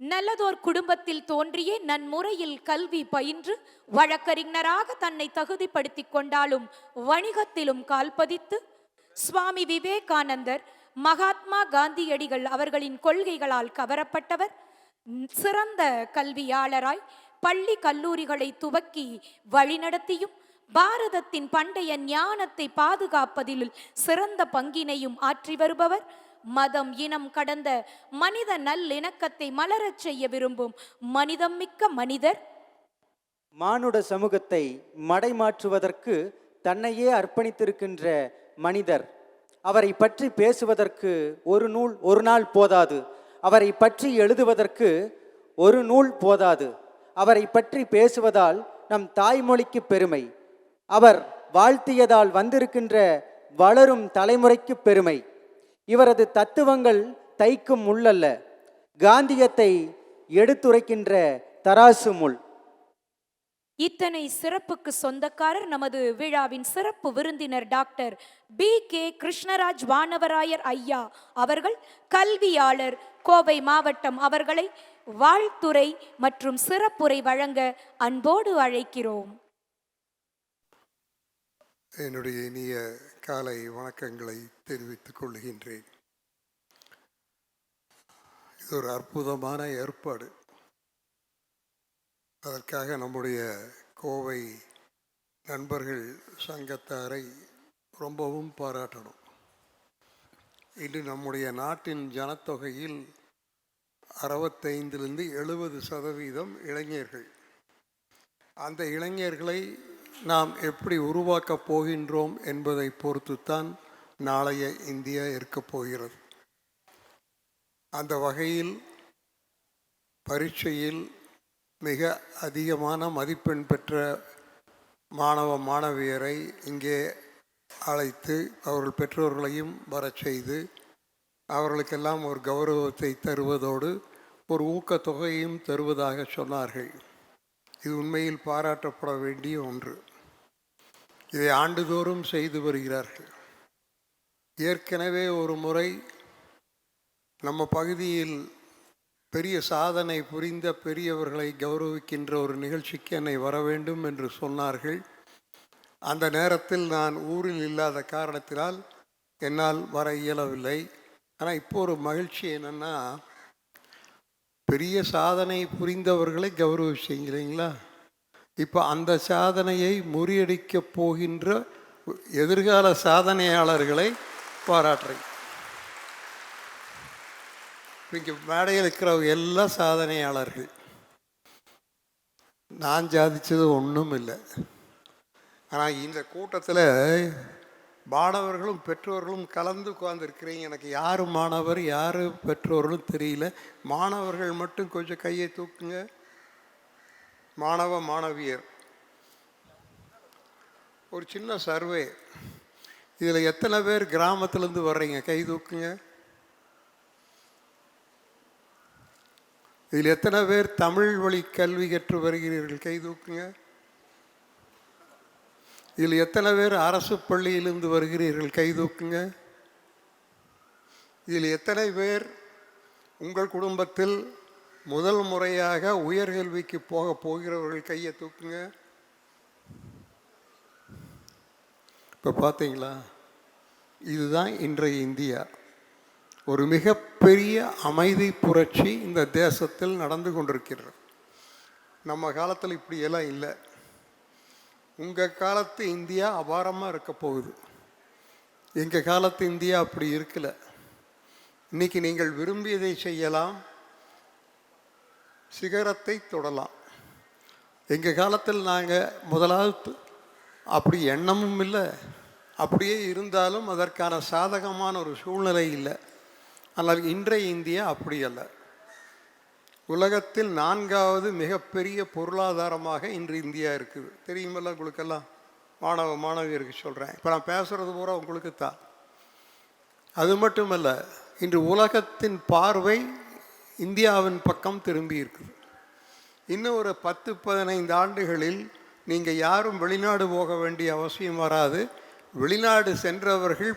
நல்லதோர் குடும்பத்தில் தோன்றியே நன்முறையில் கல்வி பயின்று வழக்கறிஞராக தன்னை தகுதிப்படுத்திக் கொண்டாலும் வணிகத்திலும் கால்பதித்து சுவாமி விவேகானந்தர் மகாத்மா காந்தியடிகள் அவர்களின் கொள்கைகளால் கவரப்பட்டவர். சிறந்த கல்வியாளராய் பள்ளி கல்லூரிகளை துவக்கி வழிநடத்தியும் பாரதத்தின் பண்டைய ஞானத்தை பாதுகாப்பதில் சிறந்த பங்கினையும் ஆற்றி வருபவர். மதம் இனம் கடந்த மனித நல்லிணக்கத்தை மலரச் செய்ய விரும்பும் மனிதம் மிக்க மனிதர்? மானுட சமூகத்தை மடைமாற்றுவதற்கு தன்னையே அர்ப்பணித்திருக்கின்ற மனிதர். அவரை பற்றி பேசுவதற்கு ஒரு நூல் ஒரு நாள் போதாது. அவரை பற்றி எழுதுவதற்கு ஒரு நூல் போதாது. அவரை பற்றி பேசுவதால் நம் தாய்மொழிக்கு பெருமை. அவர் வாழ்த்தியதால் வந்திருக்கின்ற வளரும் தலைமுறைக்கு பெருமை. இவரது தத்துவங்கள் தைக்கும் முள்ளல்ல. காந்தியத்தை எடுத்துரைக்கின்ற தராசு முள். இத்தனை சிறப்புக்கு சொந்தக்காரர் நமது விழாவின் சிறப்பு விருந்தினர் doctor P. K. Krishnaraj Vanavarayar ஐயா அவர்கள் கல்வியாளர் கோவை மாவட்டம் அவர்களை வாழ்த்துறை மற்றும் சிறப்புரை வழங்க அன்போடு அழைக்கிறோம். என்னுடைய இனிய காலை வணக்கங்களை தெரிவித்துக் கொள்கின்றேன். இது ஒரு அற்புதமான ஏற்பாடு. அதற்காக நம்முடைய கோவை நண்பர்கள் சங்கத்தாரை ரொம்பவும் பாராட்டணும். இன்று நம்முடைய நாட்டின் ஜனத்தொகையில் அறுபத்தைந்திலிருந்து எழுபது சதவீதம் இளைஞர்கள். அந்த இளைஞர்களை நாம் எப்படி உருவாக்கப் போகின்றோம் என்பதை பொறுத்துத்தான் நாளைய இந்தியா இருக்கப் போகிறது. அந்த வகையில் பரீட்சையில் மிக அதிகமான மதிப்பெண் பெற்ற மாணவ மாணவியரை இங்கே அழைத்து அவர்கள் பெற்றோர்களையும் வரச் செய்து அவர்களுக்கெல்லாம் ஒரு கௌரவத்தை தருவதோடு ஒரு ஊக்கத்தொகையும் தருவதாக சொன்னார்கள். இது உண்மையில் பாராட்டப்பட வேண்டிய ஒன்று. இதை ஆண்டுதோறும் செய்து வருகிறார்கள். ஏற்கனவே ஒரு முறை நம்ம பகுதியில் பெரிய சாதனை புரிந்த பெரியவர்களை கௌரவிக்கின்ற ஒரு நிகழ்ச்சிக்கு என்னை வர வேண்டும் என்று சொன்னார்கள். அந்த நேரத்தில் நான் ஊரில் இல்லாத காரணத்தினால் என்னால் வர இயலவில்லை. ஆனால் இப்போ ஒரு மகிழ்ச்சி என்னென்னா பெரிய சாதனை புரிந்தவர்களை கௌரவிச்சிங்க இல்லைங்களா? இப்போ அந்த சாதனையை முறியடிக்கப் போகின்ற எதிர்கால சாதனையாளர்களை பாராட்டுறேன். இங்கே மேடையில் இருக்கிறவங்க எல்லாம் சாதனையாளர்கள். நான் சாதித்தது ஒன்றும் இல்லை. ஆனால் இந்த கூட்டத்தில் மாணவர்களும் பெற்றோர்களும் கலந்து உட்கார்ந்துருக்கிறீங்க. எனக்கு யார் மாணவர் யார் பெற்றோர்களும் தெரியல. மாணவர்கள் மட்டும் கொஞ்சம் கையை தூக்குங்க. மாணவ மாணவியர். ஒரு சின்ன சர்வே. இதில் எத்தனை பேர் கிராமத்துலேருந்து வர்றீங்க? கை தூக்குங்க. இதில் எத்தனை பேர் தமிழ் வழி கல்வி கற்று வருகிறீர்கள்? கை தூக்குங்க. இதில் எத்தனை பேர் அரசு பள்ளியிலிருந்து வருகிறீர்கள்? கை தூக்குங்க. இதில் எத்தனை பேர் உங்கள் குடும்பத்தில் முதல் முறையாக உயர்கல்விக்கு போக போகிறவர்கள் கையை தூக்குங்க? இப்போ பார்த்தீங்களா? இதுதான் இன்றைய இந்தியா. ஒரு மிகப்பெரிய அமைதி புரட்சி இந்த தேசத்தில் நடந்து கொண்டிருக்கிறது. நம்ம காலத்தில் இப்படியெல்லாம் இல்லை. உங்கள் காலத்து இந்தியா அபாரமாக இருக்க போகுது. எங்கள் காலத்து இந்தியா அப்படி இருக்கல. இன்னைக்கு நீங்கள் விரும்பியதை செய்யலாம். சிகரத்தை தொடலாம். எங்கள் காலத்தில் நாங்கள் முதலாவது அப்படி எண்ணமும் இல்லை. அப்படியே இருந்தாலும் அதற்கான சாதகமான ஒரு சூழ்நிலை இல்லை. ஆனால் இன்றைய இந்தியா அப்படி அல்ல. உலகத்தில் நான்காவது மிகப்பெரிய பொருளாதாரமாக இன்று இந்தியா இருக்குது. தெரியுமில்ல உங்களுக்கெல்லாம்? மாணவ மாணவியருக்கு சொல்கிறேன் இப்போ நான் பேசுகிறது பூரா உங்களுக்கு தான். அது மட்டுமல்ல இன்று உலகத்தின் பார்வை இந்தியாவின் பக்கம் திரும்பி இருக்குது. இன்னும் ஒரு பத்து பதினைந்து ஆண்டுகளில் நீங்கள் யாரும் வெளிநாடு போக வேண்டிய அவசியம் வராது. வெளிநாடு சென்றவர்கள்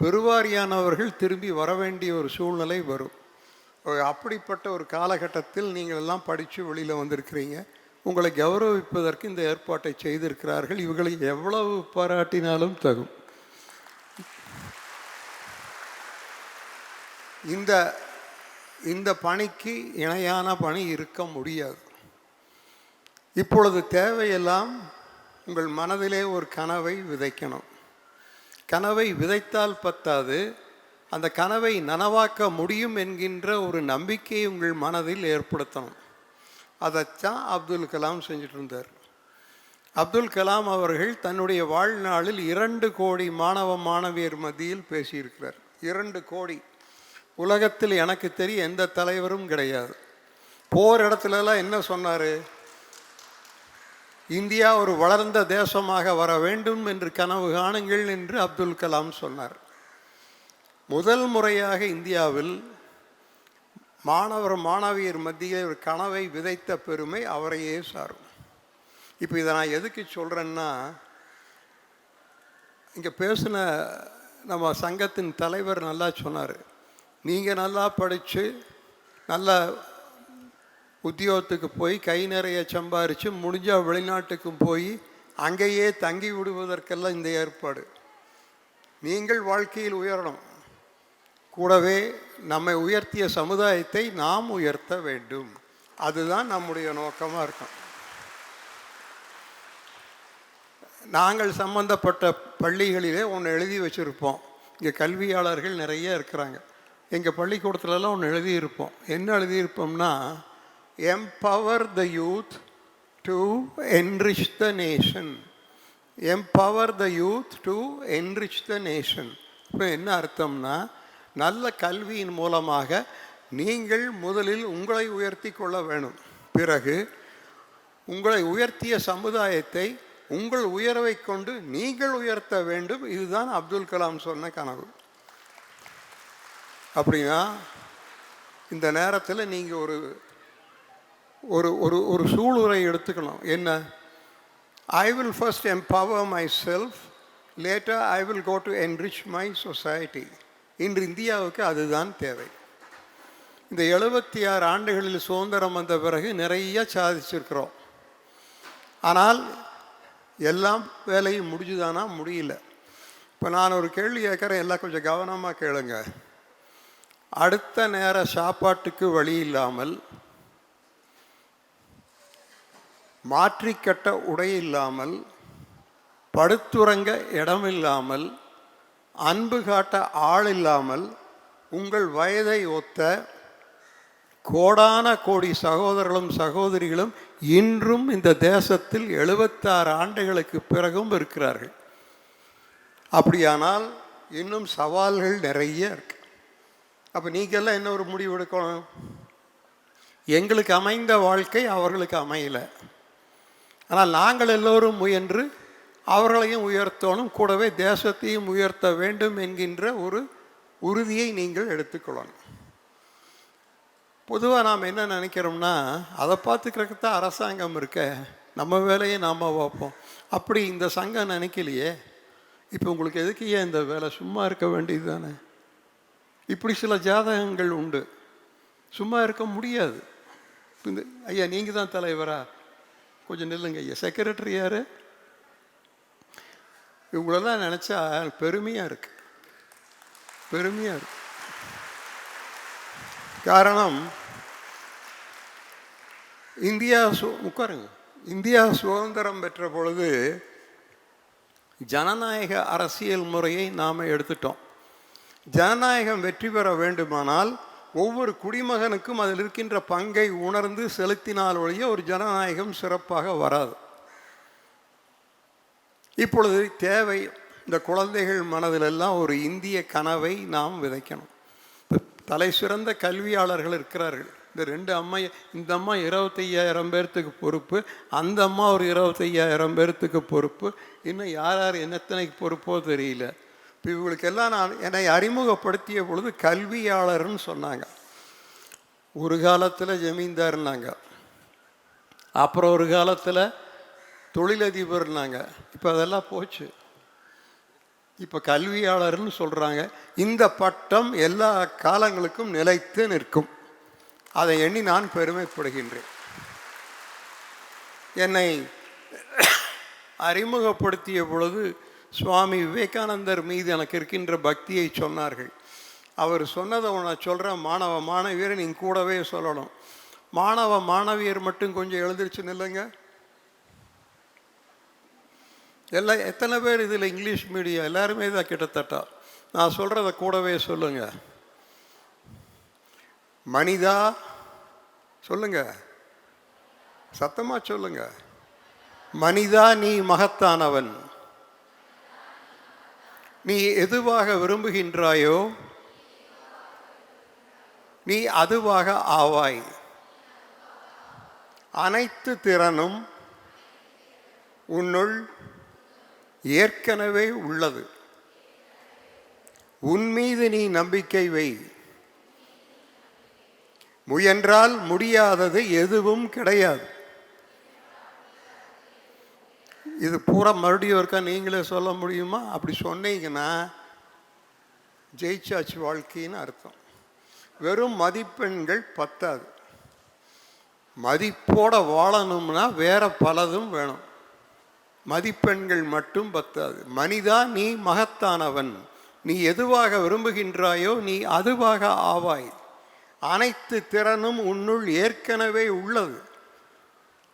பெருவாரியானவர்கள் திரும்பி வர வேண்டிய ஒரு சூழ்நிலை வரும். அப்படிப்பட்ட ஒரு காலகட்டத்தில் நீங்கள் எல்லாம் படித்து வெளியில் வந்திருக்கிறீங்க. உங்களை கௌரவிப்பதற்கு இந்த ஏற்பாட்டை செய்திருக்கிறார்கள். இவர்களை எவ்வளவு பாராட்டினாலும் தகும். இந்த இந்த பணிக்கு இணையான பணி இருக்க முடியாது. இப்பொழுது தேவையெல்லாம் உங்கள் மனதிலே ஒரு கனவை விதைக்கணும். கனவை விதைத்தால் பத்தாது. அந்த கனவை நனவாக்க முடியும் என்கின்ற ஒரு நம்பிக்கையை உங்கள் மனதில் ஏற்படுத்தணும். அதைத்தான் அப்துல் கலாம் செஞ்சுட்டு இருந்தார் அப்துல் கலாம் அவர்கள் தன்னுடைய வாழ்நாளில் இரண்டு கோடி மாணவ மாணவியர் மத்தியில் பேசியிருக்கிறார். இரண்டு கோடி. உலகத்தில் எனக்கு தெரிய எந்த தலைவரும் கிடையாது. போர் இடத்துலலாம் என்ன சொன்னார்? இந்தியா ஒரு வளர்ந்த தேசமாக வர வேண்டும் என்று கனவு காணுங்கள் என்று அப்துல் கலாம் சொன்னார். முதல் முறையாக இந்தியாவில் மாணவர் மாணவியர் மத்தியில் ஒரு கனவை விதைத்த பெருமை அவரையே சாரும். இப்போ இதை நான் எதுக்கு சொல்கிறேன்னா இங்கே பேசின நம்ம சங்கத்தின் தலைவர் நல்லா சொன்னார். நீங்கள் நல்லா படித்து நல்ல உத்தியோகத்துக்கு போய் கை நிறைய சம்பாரித்து முடிஞ்சால் வெளிநாட்டுக்கும் போய் அங்கேயே தங்கி விடுவதற்கெல்லாம் இந்த ஏற்பாடு. நீங்கள் வாழ்க்கையில் உயரணும். கூடவே நம்மை உயர்த்திய சமுதாயத்தை நாம் உயர்த்த வேண்டும். அதுதான் நம்முடைய நோக்கமாக இருக்கும். நாங்கள் சம்பந்தப்பட்ட பள்ளிகளிலே ஒன்று எழுதி வச்சுருப்போம். இங்கே கல்வியாளர்கள் நிறைய இருக்கிறாங்க. எங்கள் பள்ளிக்கூடத்துலலாம் ஒன்று எழுதியிருப்போம். என்ன எழுதியிருப்போம்னா empower the youth to enrich the nation empower the youth to enrich the nation இப்போ என்ன அர்த்தம்னா நல்ல கல்வியின் மூலமாக நீங்கள் முதலில் உங்களை உயர்த்தி கொள்ள வேணும் பிறகு உங்களை உயர்த்திய சமுதாயத்தை உங்கள் உயர்வை கொண்டு நீங்கள் உயர்த்த வேண்டும். இதுதான் அப்துல் கலாம் சொன்ன கனவு. அப்படின்னா இந்த நேரத்தில் நீங்கள் ஒரு ஒரு ஒரு ஒரு சூளுரை எடுத்துக்கணும். என்ன? I will first empower myself later I will go to enrich my society இன்று இந்தியாவுக்கு அதுதான் தேவை. இந்த எழுபத்தி ஆறு ஆண்டுகளில் சுதந்திரம் வந்த பிறகு நிறைய சாதிச்சிருக்கிறோம். ஆனால் எல்லாம் வேலையும் முடிஞ்சுதானா? முடியல. இப்போ நான் ஒரு கேள்வி கேட்குறேன். எல்லாம் கொஞ்சம் கவனமாக கேளுங்க. அடுத்த நேர சாப்பாட்டுக்கு வழி இல்லாமல் மாற்றிக்கட்ட உடை இல்லாமல் படுத்துறங்க இடம் இல்லாமல் அன்பு காட்ட ஆள் இல்லாமல் உங்கள் வயதை ஒத்த கோடான கோடி சகோதரர்களும் சகோதரிகளும் இன்றும் இந்த தேசத்தில் எழுபத்தாறு ஆண்டுகளுக்கு பிறகும் இருக்கிறார்கள். அப்படியானால் இன்னும் சவால்கள் நிறைய இருக்கு. அப்போ நீங்கள்லாம் என்ன ஒரு முடிவு எடுக்கணும்? எங்களுக்கு அமைந்த வாழ்க்கை அவர்களுக்கு அமையலை. ஆனால் நாங்கள் எல்லோரும் முயன்று அவர்களையும் உயர்த்தணும் கூடவே தேசத்தையும் உயர்த்த வேண்டும் என்கின்ற ஒரு உறுதியை நீங்கள் எடுத்துக்கொள்ளணும். பொதுவாக நாம் என்ன நினைக்கிறோம்னா அதை பார்த்துக்கிறதுக்கு தான் அரசாங்கம் இருக்க நம்ம வேலையை நாம் பார்ப்போம். அப்படி இந்த சங்கம் நினைக்கலையே இப்போ உங்களுக்கு எதுக்கு ஏன் இந்த வேலை? சும்மா இருக்க வேண்டியது தானே? இப்படி சில ஜாதகங்கள் உண்டு. சும்மா இருக்க முடியாது. இந்த ஐயா நீங்கள் தான் தலைவரா? கொஞ்சம் நில்லுங்க ஐயா. செக்ரட்டரி யார்? இவங்களெல்லாம் நினச்சா பெருமையாக இருக்குது பெருமையாக இருக்கு. காரணம் இந்தியா சு உட்காருங்க. இந்தியா சுதந்திரம் பெற்ற பொழுது ஜனநாயக அரசியல் முறையை நாம் எடுத்துட்டோம். ஜனநாயகம் வெற்றி பெற வேண்டுமானால் ஒவ்வொரு குடிமகனுக்கும் அதில் இருக்கின்ற பங்கை உணர்ந்து செலுத்தினால் ஒழிய ஒரு ஜனநாயகம் சிறப்பாக வராது. இப்பொழுது தேவை இந்த குழந்தைகள் மனதிலெல்லாம் ஒரு இந்திய கனவை நாம் விதைக்கணும். தலை சிறந்த கல்வியாளர்கள் இருக்கிறார்கள். இந்த ரெண்டு அம்மா இந்த அம்மா இருபத்தையாயிரம் பேர்த்துக்கு பொறுப்பு அந்த அம்மா ஒரு இருபத்தையாயிரம் பேர்த்துக்கு பொறுப்பு. இன்னும் யார் யார் என்னத்தனைக்கு பொறுப்போ தெரியல. இப்போ இவங்களுக்கெல்லாம் நான் என்னை அறிமுகப்படுத்திய பொழுது கல்வியாளர்னு சொன்னாங்க. ஒரு காலத்தில் ஜமீன்தார்னாங்க. அப்புறம் ஒரு காலத்தில் தொழிலதிபர்னாங்க. இப்போ அதெல்லாம் போச்சு. இப்போ கல்வியாளர்னு சொல்கிறாங்க இந்த பட்டம் எல்லா காலங்களுக்கும் நிலைத்து நிற்கும். அதை எண்ணி நான் பெருமைப்படுகின்றேன். என்னை அறிமுகப்படுத்திய பொழுது சுவாமி விவேகானந்தர் மீது எனக்கு இருக்கின்ற பக்தியை சொன்னார்கள். அவர் சொன்னதை நான் சொல்கிறேன் மாணவ மாணவியரை நீங்கள் கூடவே சொல்லணும். மாணவ மாணவியர் மட்டும் கொஞ்சம் எழுந்திருச்சு நில்லுங்க. எல்லாம் எத்தனை பேர் இதில் இங்கிலீஷ் மீடியம் எல்லாருமே தான் கிட்டத்தட்ட. நான் சொல்கிறத கூடவே சொல்லுங்க. மனிதா சொல்லுங்க. சத்தமாக சொல்லுங்க. மனிதா நீ மகத்தானவன். நீ எதுவாக விரும்புகின்றாயோ நீ அதுவாக ஆவாய். அனைத்து திறனும் உன்னுள் ஏற்கனவே உள்ளது. உன் மீது நீ நம்பிக்கை வை. முயன்றால் முடியாதது எதுவும் கிடையாது. இது பூரா மறுபடியும் இருக்கா நீங்களே சொல்ல முடியுமா? அப்படி சொன்னீங்கன்னா ஜெயிச்சாச்சு வாழ்க்கைன்னு அர்த்தம். வெறும் மதிப்பெண்கள் பத்தாது. மதிப்போட வாழணும்னா வேற பலதும் வேணும். மதிப்பெண்கள் மட்டும் பத்தாது. மனிதா நீ மகத்தானவன். நீ எதுவாக விரும்புகின்றாயோ நீ அதுவாக ஆவாய். அனைத்து திறனும் உன்னுள் ஏற்கனவே உள்ளது.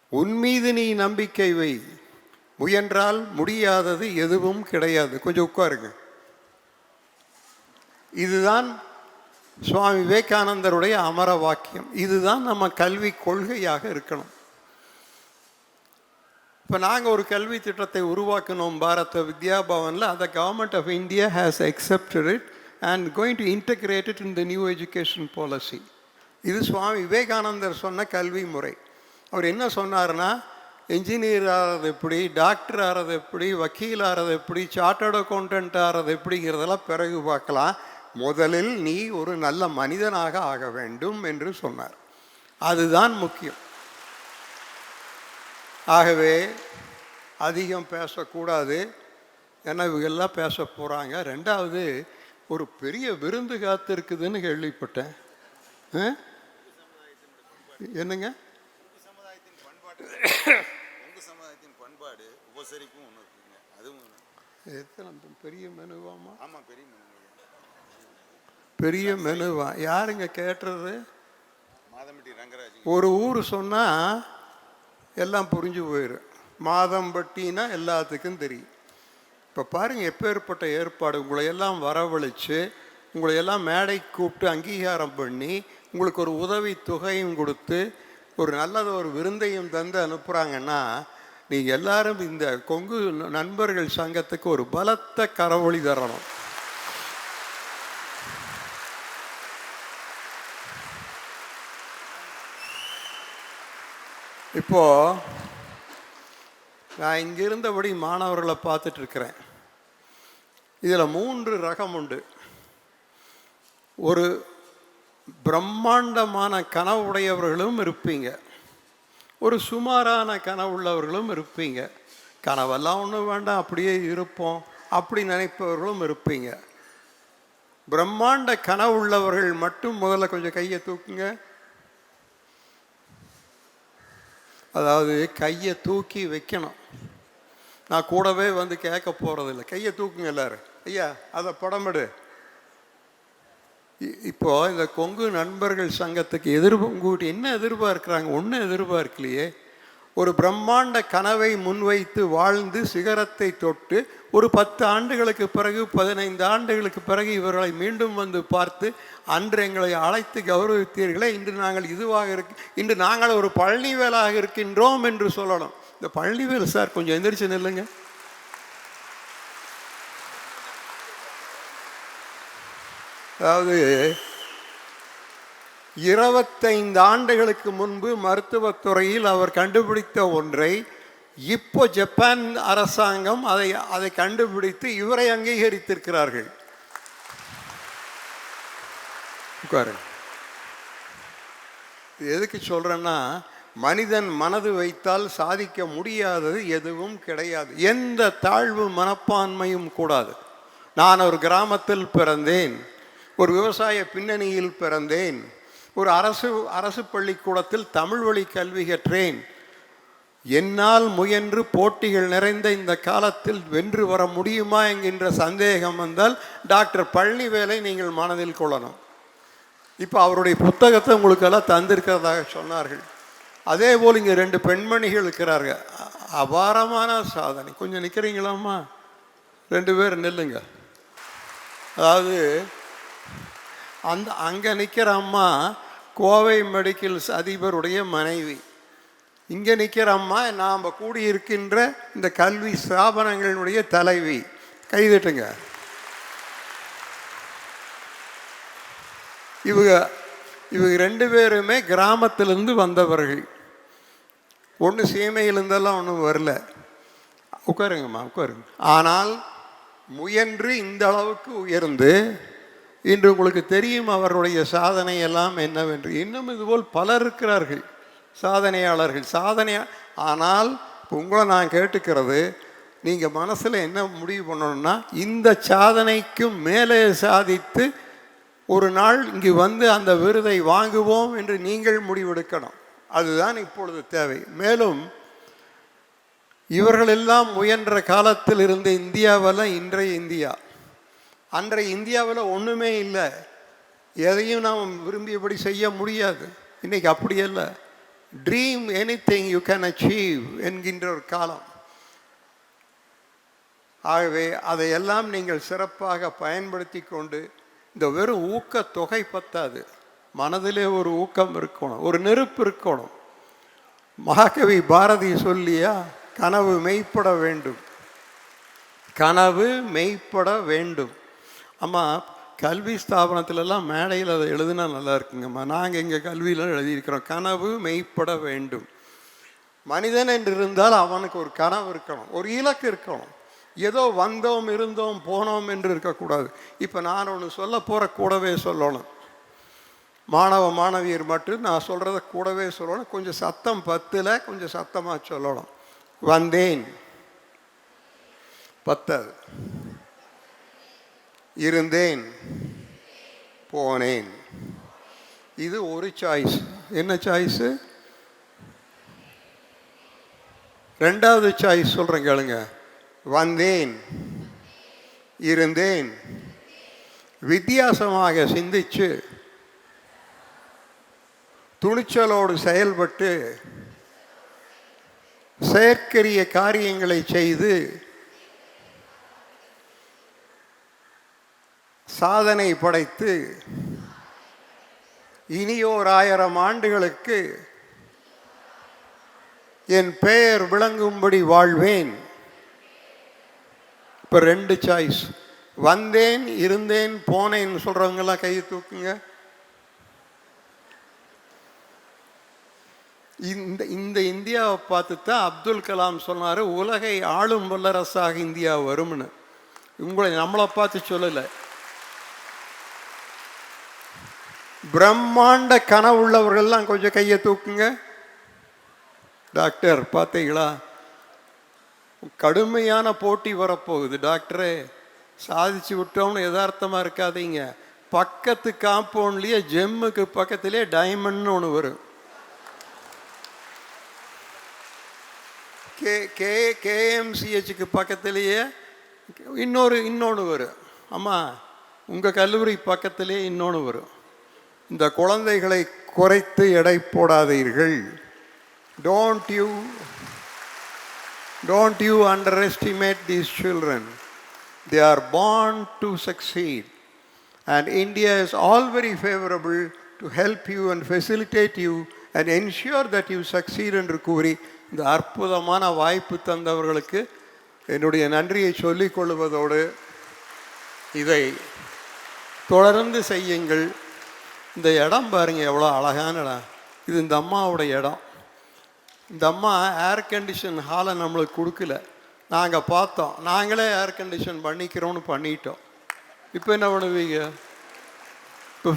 உன் மீது நீ நம்பிக்கை வை. முயன்றால் முடியாதது எதுவும் கிடையாது. கொஞ்சம் உட்காருங்க. இதுதான் சுவாமி விவேகானந்தருடைய அமர வாக்கியம். இதுதான் நம்ம கல்வி கொள்கையாக இருக்கணும். இப்போ நாங்கள் ஒரு கல்வி திட்டத்தை உருவாக்கினோம் பாரத வித்யா பவனில் அதை government of India has accepted it and going to integrate it in the new education policy இது சுவாமி விவேகானந்தர் சொன்ன கல்வி முறை. அவர் என்ன சொன்னார்னா இன்ஜினியர் ஆகிறது எப்படி டாக்டர் ஆகிறது எப்படி வக்கீல் ஆகிறது எப்படி சார்ட்டர்ட் அக்கௌண்டன்ட் ஆகிறது எப்படிங்கிறதெல்லாம் பிறகு பார்க்கலாம். முதலில் நீ ஒரு நல்ல மனிதனாக ஆக வேண்டும் என்று சொன்னார். அதுதான் முக்கியம். ஆகவே அதிகம் பேசக்கூடாது ஏன்னா இவங்கெல்லாம் பேச போகிறாங்க ரெண்டாவது ஒரு பெரிய விருந்து காத்திருக்குதுன்னு கேள்விப்பட்டேன் ஆ? என்னங்க உங்க சமுதாயத்தின் பண்பாடு உபசரிப்பும் ஒன்று இருக்குங்க அதுவும் ஒண்ணு. எத்தனை பெரிய மெனுவாமா ஆமாம் பெரிய மனிதர்கள். பெரிய மெனுவா யாருங்க கேட்டுறது மாதமிட்டி ரங்கராஜ் ஒரு ஊர் சொன்னால் எல்லாம் புரிஞ்சு போயிடும் மாதம்பட்டினா எல்லாத்துக்கும் தெரியும். இப்போ பாருங்கள் எப்பேற்பட்ட ஏற்பாடு உங்களை எல்லாம் வரவழைச்சு உங்களை எல்லாம் மேடை கூப்பிட்டு அங்கீகாரம் பண்ணி உங்களுக்கு ஒரு உதவி தொகையும் கொடுத்து ஒரு நல்லது ஒரு விருந்தையும் தந்து அனுப்புகிறாங்கன்னா நீங்கள் எல்லாரும் இந்த கொங்கு நண்பர்கள் சங்கத்துக்கு ஒரு பலத்த கரவொளி தரணும். இப்போது நான் இங்கே இருந்தபடி மாணவர்களை பார்த்துட்டு இருக்கிறேன் இதில் மூன்று ரகம் உண்டு. ஒரு பிரம்மாண்டமான கனவுடையவர்களும் இருப்பீங்க. ஒரு சுமாரான கனவுள்ளவர்களும் இருப்பீங்க. கனவெல்லாம் ஒன்றும் வேண்டாம் அப்படியே இருப்போம் அப்படி நினைப்பவர்களும் இருப்பீங்க. பிரம்மாண்ட கனவுள்ளவர்கள் மட்டும் முதல்ல கொஞ்சம் கையை தூக்குங்க. அதாவது கையை தூக்கி வைக்கணும். நான் கூடவே வந்து கேட்க போகிறதில்ல கையை தூக்குங்க எல்லாரும். ஐயா அதை படமெடு இப்போ இந்த கொங்கு நண்பர்கள் சங்கத்துக்கு எதிர்ப்பு உங்ககிட்ட என்ன எதிர்பார்க்குறாங்க? ஒன்றும் எதிர்பார்க்கலையே. ஒரு பிரம்மாண்ட கனவை முன்வைத்து வாழ்ந்து சிகரத்தை தொட்டு ஒரு பத்து ஆண்டுகளுக்கு பிறகு பதினைந்து ஆண்டுகளுக்கு பிறகு இவர்களை மீண்டும் வந்து பார்த்து அன்று எங்களை அழைத்து கௌரவித்தீர்களே இன்று நாங்கள் இதுவாக இருக்கு இன்று நாங்கள் ஒரு பழனிவேலாக இருக்கின்றோம் என்று சொல்லணும். இந்த பழனிவேல் சார் கொஞ்சம் எந்திரிச்சு நில்லுங்க. அதாவது இருபத்தைந்து ஆண்டுகளுக்கு முன்பு மருத்துவத்துறையில் அவர் கண்டுபிடித்த ஒன்றை இப்போ ஜப்பான் அரசாங்கம் அதை அதை கண்டுபிடித்து இவரை அங்கீகரித்திருக்கிறார்கள். உட்காருங்க. எதுக்கு சொல்கிறேன்னா மனிதன் மனது வைத்தால் சாதிக்க முடியாதது எதுவும் கிடையாது. எந்த தாழ்வு மனப்பான்மையும் கூடாது. நான் ஒரு கிராமத்தில் பிறந்தேன். ஒரு விவசாய பின்னணியில் பிறந்தேன். ஒரு அரசு அரசு பள்ளிக்கூடத்தில் தமிழ் வழி கல்வி கற்றேன். என்னால் முயன்று போட்டிகள் நிறைந்த இந்த காலத்தில் வென்று வர முடியுமா என்கின்ற சந்தேகம் வந்தால் டாக்டர் பழனிவேலை நீங்கள் மனதில் கொள்ளணும். இப்போ அவருடைய புத்தகத்தை உங்களுக்கெல்லாம் தந்திருக்கிறதாக சொன்னார்கள். அதே போல் இங்கே ரெண்டு பெண்மணிகள் இருக்கிறார்கள். அபாரமான சாதனை. கொஞ்சம் நிற்கிறீங்களாம்மா? ரெண்டு பேர் நில்லுங்க. அதாவது அந்த அங்கே நிற்கிற அம்மா கோவை மெடிக்கல்ஸ் அதிபருடைய மனைவி. இங்கே நிற்கிற அம்மா நாம் கூடியிருக்கின்ற இந்த கல்வி ஸ்தாபனங்களினுடைய தலைவி. கைதட்டுங்க. இவங்க இவங்க ரெண்டு பேருமே கிராமத்திலேருந்து வந்தவர்கள். ஒன்று சீமையிலிருந்தெல்லாம் ஒன்றும் வரல. உட்காருங்கம்மா உட்காருங்க. ஆனால் முயன்று இந்த அளவுக்கு உயர்ந்து இன்று உங்களுக்கு தெரியும் அவருடைய சாதனை எல்லாம் என்னவென்று. இன்னும் இதுபோல் பலர் இருக்கிறார்கள் சாதனையாளர்கள். சாதனையா ஆனால் உங்களை நான் கேட்டுக்கிறது நீங்கள் மனசில் என்ன முடிவு பண்ணணும்னா இந்த சாதனைக்கும் மேலே சாதித்து ஒரு நாள் இங்கு வந்து அந்த விருதை வாங்குவோம் என்று நீங்கள் முடிவெடுக்கணும். அதுதான் இப்பொழுது தேவை. மேலும் இவர்களெல்லாம் முயன்ற காலத்தில் இருந்த இந்தியாவில் இன்றைய இந்தியா. அன்றைய இந்தியாவில் ஒன்றுமே இல்லை. எதையும் நாம் விரும்பியபடி செய்ய முடியாது. இன்றைக்கி அப்படி அல்ல dream anything you can achieve என்கின்ற ஒரு காலம். ஆகவே அதையெல்லாம் நீங்கள் சிறப்பாக பயன்படுத்தி கொண்டு இந்த வெறும் ஊக்க தொகை பத்தாது. மனதிலே ஒரு ஊக்கம் இருக்கணும். ஒரு நெருப்பு இருக்கணும். மகாகவி பாரதி சொல்லியா கனவு மெய்ப்பட வேண்டும். கனவு மெய்ப்பட வேண்டும். அம்மா கல்வி ஸ்தாபனத்திலலாம் மேடையில் அதை எழுதுனா நல்லா இருக்குங்கம்மா. நாங்கள் எங்கள் கல்வியில் எழுதியிருக்கிறோம். கனவு மெய்ப்பட வேண்டும். மனிதன் என்று இருந்தால் அவனுக்கு ஒரு கனவு இருக்கணும். ஒரு இலக்கு இருக்கணும். ஏதோ வந்தோம் இருந்தோம் போனோம் என்று இருக்கக்கூடாது. இப்போ நான் ஒன்று சொல்ல போகிற கூடவே சொல்லணும். மாணவ மாணவியர் மட்டும் நான் சொல்கிறத கூடவே சொல்லணும். கொஞ்சம் சத்தம் பத்தில் கொஞ்சம் சத்தமாக சொல்லணும். வந்தேன். பத்தாது. இருந்தேன். போனேன். இது ஒரு சாய்ஸ் என்ன சாய்ஸு ரெண்டாவது சாய்ஸ் சொல்கிறேன் கேளுங்க. வந்தேன். இருந்தேன். வித்தியாசமாக சிந்திச்சு துணிச்சலோடு செயல்பட்டு செயற்கரிய காரியங்களை செய்து சாதனை படைத்து இனியோர் ஆயிரம் ஆண்டுகளுக்கு என் பெயர் விளங்கும்படி வாழ்வேன். இப்போ ரெண்டு சாய்ஸ் வந்தேன் இருந்தேன் போனேன் சொல்கிறவங்கெல்லாம் கையை தூக்குங்க. இந்த இந்த இந்தியாவை பார்த்து தான் அப்துல் கலாம் சொன்னார் உலகை ஆளும் வல்லரசாக இந்தியா வரும்னு. உங்களை நம்மளை பார்த்து சொல்லலை. பிரம்மாண்ட கனவுள்ளவர்கள்லாம் கொஞ்சம் கையை தூக்குங்க. டாக்டர் பார்த்தீங்களா? கடுமையான போட்டி வரப்போகுது. டாக்டரே சாதிச்சு விட்டோம்னு யதார்த்தமாக இருக்காதீங்க. பக்கத்து காம்பவுண்ட்லேயே ஜெம்முக்கு பக்கத்திலே டைமண்ட்னு ஒன்று வரும். கே கே கேஎம்சிஹெச்சுக்கு பக்கத்திலேயே இன்னொரு இன்னொன்று வரும். அம்மா உங்கள் கல்லூரி பக்கத்திலே இன்னொன்று வரும். இந்த குழந்தைகளை குறைத்து எடை போடாதீர்கள். Don't you don't you underestimate these children they are born to succeed and India is all very favourable to help you and facilitate you and ensure that you succeed என்று கூறி இந்த அற்புதமான வாய்ப்பு தந்தவர்களுக்கு என்னுடைய நன்றியை சொல்லிக் கொள்வதோடு இதை தொடர்ந்து செய்யுங்கள். இந்த இடம் பாருங்க எவ்வளோ அழகான இடம் இது இந்த அம்மாவோட இடம். இந்த அம்மா ஏர் கண்டிஷன் ஹாலை நம்மளுக்கு கொடுக்கல. நாங்கள் பார்த்தோம். நாங்களே ஏர் கண்டிஷன் பண்ணிக்கிறோம்னு பண்ணிட்டோம். இப்போ என்ன பண்ணுவீங்க? இப்போ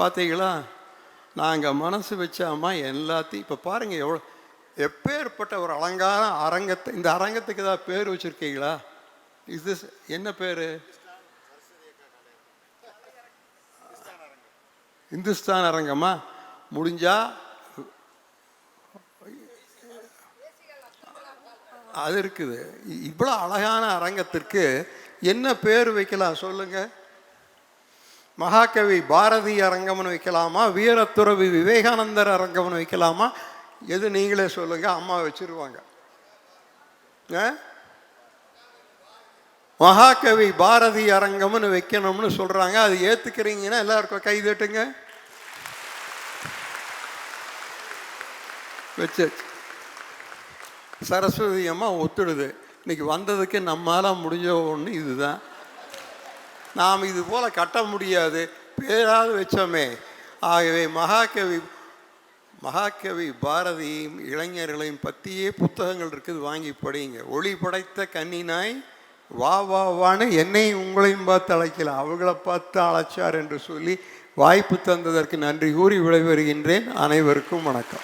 பார்த்தீங்களா? நாங்கள் மனசு வச்ச அம்மா எல்லாத்தையும் இப்போ பாருங்கள் எவ்வளோ எப்பேற்பட்ட ஒரு அலங்கார அரங்கத்தை இந்த அரங்கத்துக்கு ஏதாவது பேர் வச்சுருக்கீங்களா? இது என்ன பேர்? இந்துஸ்தான் அரங்கமா முடிஞ்சா அது இருக்குது. இவ்வளோ அழகான அரங்கத்திற்கு என்ன பேர் வைக்கலாம் சொல்லுங்க? மகாகவி பாரதி அரங்கம்னு வைக்கலாமா? வீரத்துறவி விவேகானந்தர் அரங்கம்னு வைக்கலாமா? எது நீங்களே சொல்லுங்க அம்மா வச்சிருவாங்க. ஆ? மகாகவி பாரதி அரங்கம்னு வைக்கணும்னு சொல்கிறாங்க அது ஏற்றுக்கிறீங்கன்னா எல்லாருக்கும் கை தட்டுங்க. வச்சு சரஸ்வதி அம்மா ஒத்துடுது. இன்னைக்கு வந்ததுக்கு நம்மளால் முடிஞ்ச ஒன்று இதுதான். நாம் இது போல் கட்ட முடியாது. பேராது வச்சோமே. ஆகவே மகாகவி மகாகவி பாரதியும் இளைஞர்களையும் பற்றியே புத்தகங்கள் இருக்குது. வாங்கி படிங்க. ஒளி படைத்த கன்னினாய் வா வா வான்னு என்னையும் உங்களையும் பார்த்து அழைக்கலாம் அவங்கள பார்த்து அழைச்சார் என்று சொல்லி வாய்ப்பு தந்ததற்கு நன்றி கூறி விடைபெறுகின்றேன். அனைவருக்கும் வணக்கம்.